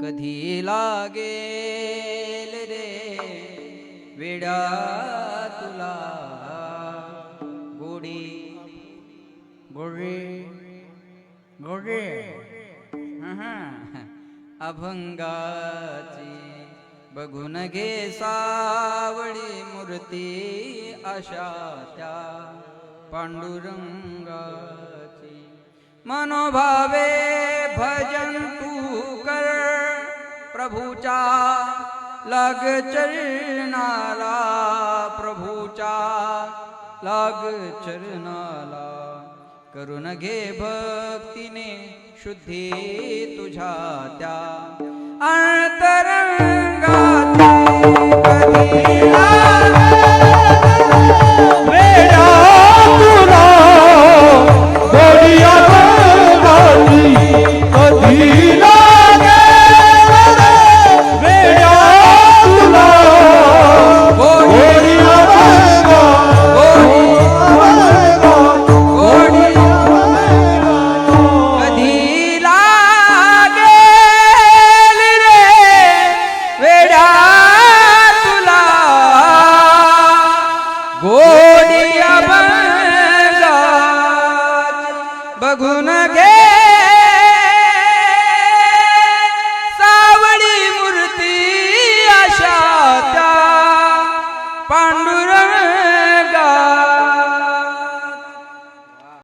कधी लागेल रे वेडा तुला? गोडी गोडे गोडे. अभंगाची बघून घे सावळी मूर्ती अशा त्या पांडुरंगाची. मनोभावे भजन तू कर. प्रभुचा. लग चरणाला प्रभूच्या लाग चरणाला करून घे भक्तीने शुद्धी तुझ्या त्या. अंतरण गोडिया बगुना के